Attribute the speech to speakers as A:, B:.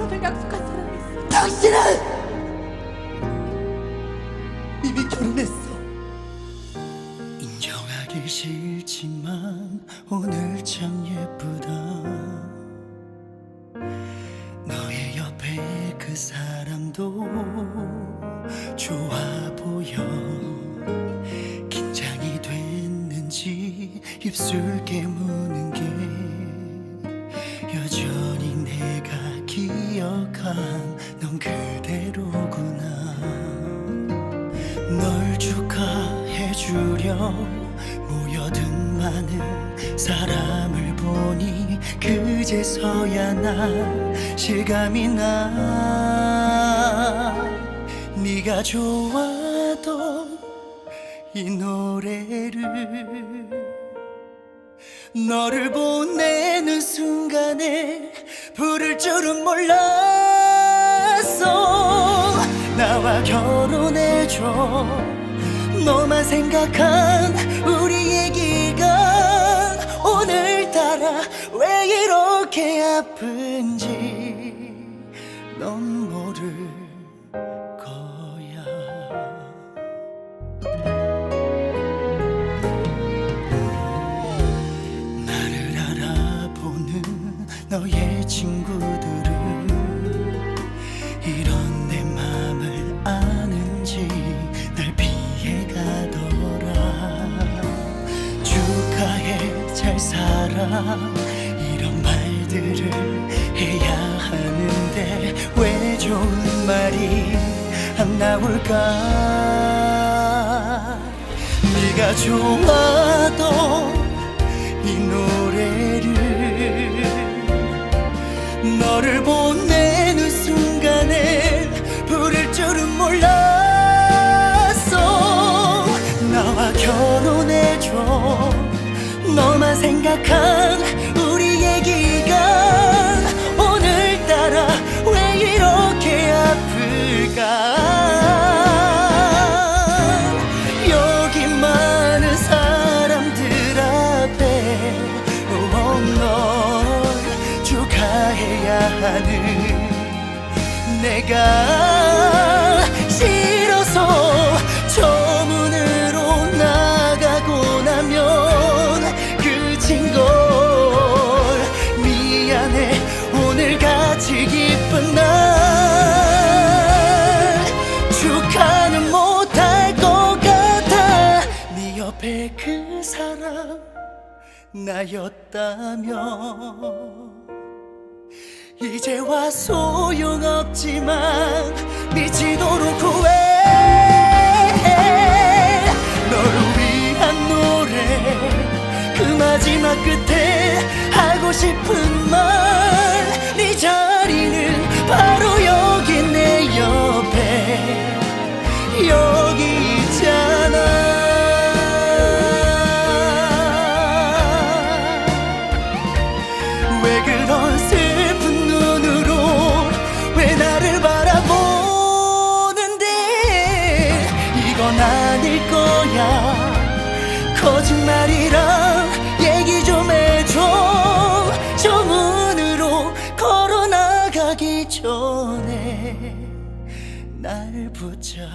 A: 결혼을 약속한 사람이 있어.
B: 당신은 이미 결혼했어.
C: 인정하기 싫지만 오늘 참 예쁘다 너의 옆에 그 사람도 좋아 보여 긴장이 됐는지 입술 깨무는 게 여전히 내가 기억한 넌 그대로구나. 널 축하해 주려 모여든 많은 사람을 보니 그제서야 난 실감이 나. 네가 좋아하던 이 노래를 너를 보내는 순간에 부를 줄은 몰랐어. 나와 결혼해줘. 너만 생각한 우리 얘기가 오늘따라 왜 이렇게 아픈지 넌 모를 너의 친구들은 이런 내 맘을 아는지 날 피해가더라. 축하해 잘 살아. 이런 말들을 해야 하는데 왜 좋은 말이 안 나올까? 네가 좋아하던 이 노래를 너를 보내는 순간에 부를 줄은 몰랐어. 나와 결혼해줘. 너만 생각한 우리 얘기가 하는 내가 싫어서 저 문으로 나가고 나면 그친 걸 미안해. 오늘 같이 기쁜 날 축하는 못할 것 같아. 네 옆에 그 사람 나였다면 이제와 소용없지만 미치도록 후회해. 너를 위한 노래 그 마지막 끝에 하고 싶은 건 아닐 거야. 거짓말이랑 얘기 좀 해줘. 저 문으로 걸어나가기 전에 날 붙잡아줘.